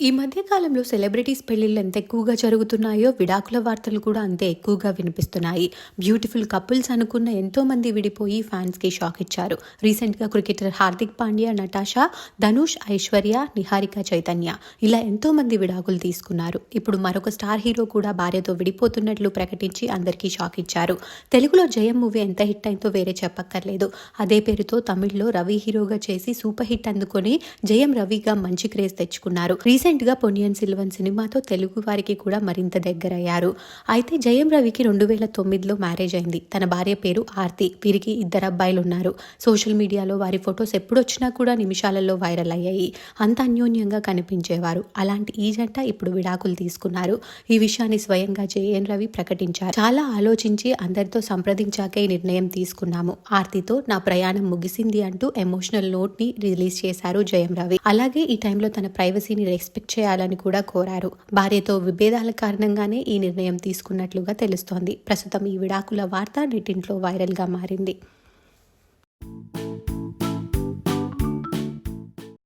ఈ మధ్య కాలంలో సెలబ్రిటీస్ పెళ్ళిళ్ళు ఎంత ఎక్కువగా జరుగుతున్నాయో విడాకుల వార్తలు కూడా అంతే ఎక్కువగా వినిపిస్తున్నాయి. బ్యూటిఫుల్ కపుల్స్ అనుకున్న ఎంతో మంది విడిపోయి ఫ్యాన్స్కి షాక్ ఇచ్చారు. రీసెంట్గా క్రికెటర్ హార్దిక్ పాండ్యా నటాషా ధనుష్ ఐశ్వర్య నిహారిక చైతన్య ఇలా ఎంతో మంది విడాకులు తీసుకున్నారు. ఇప్పుడు మరొక స్టార్ హీరో కూడా భార్యతో విడిపోతున్నట్లు ప్రకటించి అందరికీ షాక్ ఇచ్చారు. తెలుగులో జయం మూవీ ఎంత హిట్ అయిందో వేరే చెప్పక్కర్లేదు. అదే పేరుతో తమిళ్ళో రవి హీరోగా చేసి సూపర్ హిట్ అందుకొని జయం రవిగా మంచి క్రేజ్ తెచ్చుకున్నారు. రీసెంట్ రీసెంట్గా పొన్నియన్ సిల్వన్ సినిమాతో తెలుగు వారికి కూడా మరింత దగ్గరయ్యారు. అయితే జయం రవికి రెండు వేల తొమ్మిదిలో మ్యారేజ్ అయింది. తన భార్య పేరు ఆర్తి. వీరికి ఇద్దరు అబ్బాయిలు ఉన్నారు సోషల్ మీడియాలో వారి ఫొటోస్ ఎప్పుడొచ్చినా కూడా నిమిషాలలో వైరల్ అయ్యాయి. అంత అన్యోన్యంగా కనిపించేవారు. అలాంటి ఈ జంట ఇప్పుడు విడాకులు తీసుకున్నారు. ఈ విషయాన్ని స్వయంగా జయం రవి ప్రకటించారు. చాలా ఆలోచించి అందరితో సంప్రదించాకే ఈ నిర్ణయం తీసుకున్నాము. ఆర్తితో నా ప్రయాణం ముగిసింది అంటూ ఎమోషనల్ నోట్ని రిలీజ్ చేశారు జయం రవి. అలాగే ఈ టైంలో తన ప్రైవసీని రెస్పెక్ట్ చేయాలని కూడా కోరారు. భార్యతో విభేదాల కారణంగానే ఈ నిర్ణయం తీసుకున్నట్లుగా తెలుస్తోంది. ప్రస్తుతం ఈ విడాకుల వార్త నెట్టింట్లో వైరల్గా మారింది.